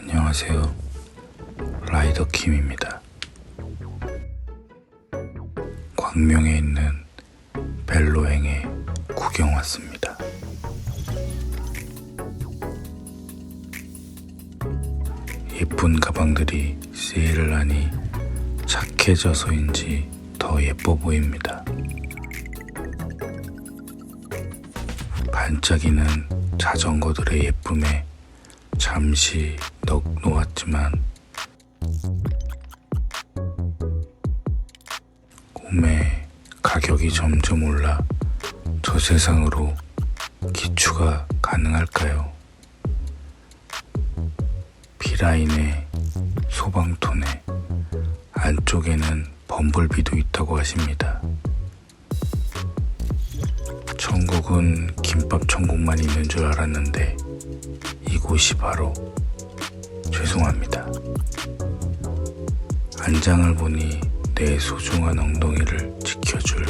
안녕하세요. 라이더 킴입니다. 광명에 있는 벨로행에 구경 왔습니다. 예쁜 가방들이 세일을 하니 착해져서인지 더 예뻐 보입니다. 반짝이는 자전거들의 예쁨에 잠시 넋 놓았지만 꿈에 가격이 점점 올라 저 세상으로 기추가 가능할까요? 비라인에 소방톤에 안쪽에는 범블비도 있다고 하십니다. 천국은 김밥 천국만 있는 줄 알았는데 이곳이 바로 죄송합니다. 안장을 보니 내 소중한 엉덩이를 지켜줄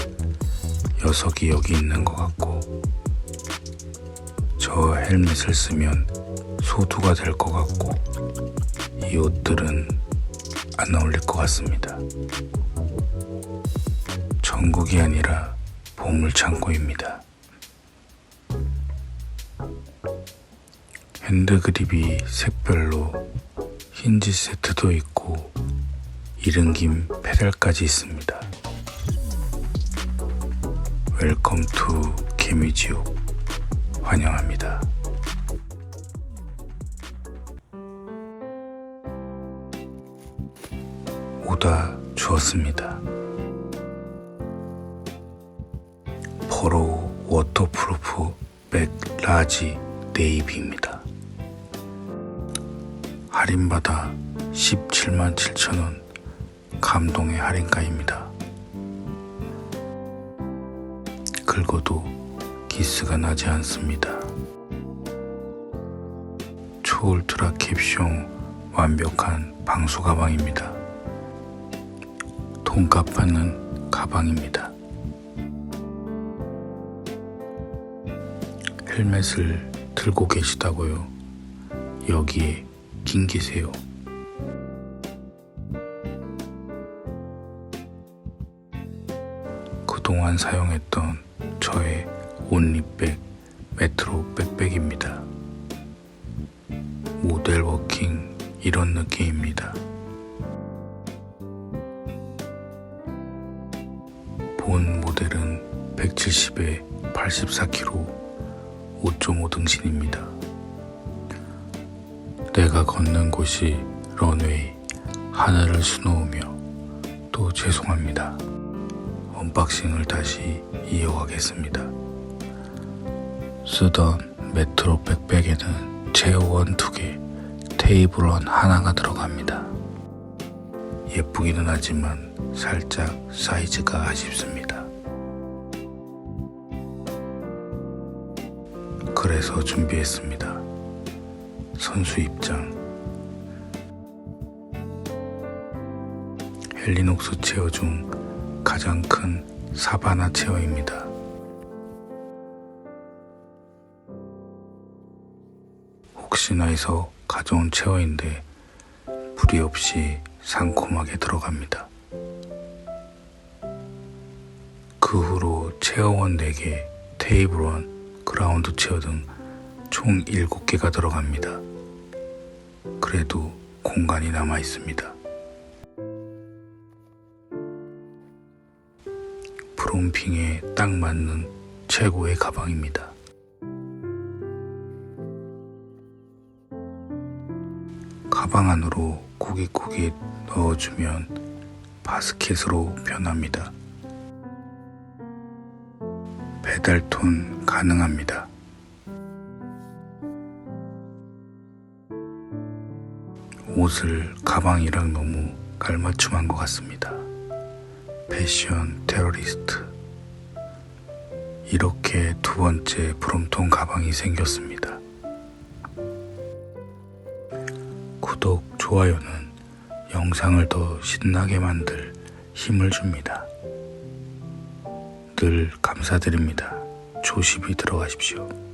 녀석이 여기 있는 것 같고 저 헬멧을 쓰면 소두가 될 것 같고 이 옷들은 안 어울릴 것 같습니다. 천국이 아니라 보물창고입니다. 핸드 그립이 색별로 힌지 세트도 있고 이른김 페달까지 있습니다. 웰컴 투 개미지옥 환영합니다. 오다 주었습니다. 포로 워터프루프 백 라지 네이비입니다. 할인받아 17만 7천원 감동의 할인가입니다. 긁어도 기스가 나지 않습니다. 초울트라 캡숑 완벽한 방수 가방입니다. 돈값 받는 가방입니다. 헬멧을 들고 계시다고요. 여기에 낑기세요. 그동안 사용했던 저의 온리백 메트로 백백입니다. 모델 워킹 이런 느낌입니다. 본 모델은 170에 84kg 5.5 등신입니다. 내가 걷는 곳이 런웨이 하늘을 수놓으며 또 죄송합니다. 언박싱을 다시 이어가겠습니다. 쓰던 메트로 백백에는 제어원 두 개, 테이블원 하나가 들어갑니다. 예쁘기는 하지만 살짝 사이즈가 아쉽습니다. 그래서 준비했습니다. 선수 입장. 헬리녹스 체어 중 가장 큰 사바나 체어입니다. 혹시나 해서 가져온 체어인데 무리 없이 상콤하게 들어갑니다. 그 후로 체어원 4개, 테이블원, 그라운드 체어 등 총 7개가 들어갑니다. 그래도 공간이 남아 있습니다. 프롬핑에 딱 맞는 최고의 가방입니다. 가방 안으로 고깃고깃 넣어주면 바스켓으로 변합니다. 배달톤 가능합니다. 옷을 가방이랑 너무 깔맞춤한 것 같습니다. 패션 테러리스트. 이렇게 두 번째 브롬톤 가방이 생겼습니다. 구독, 좋아요는 영상을 더 신나게 만들 힘을 줍니다. 늘 감사드립니다. 조심히 들어가십시오.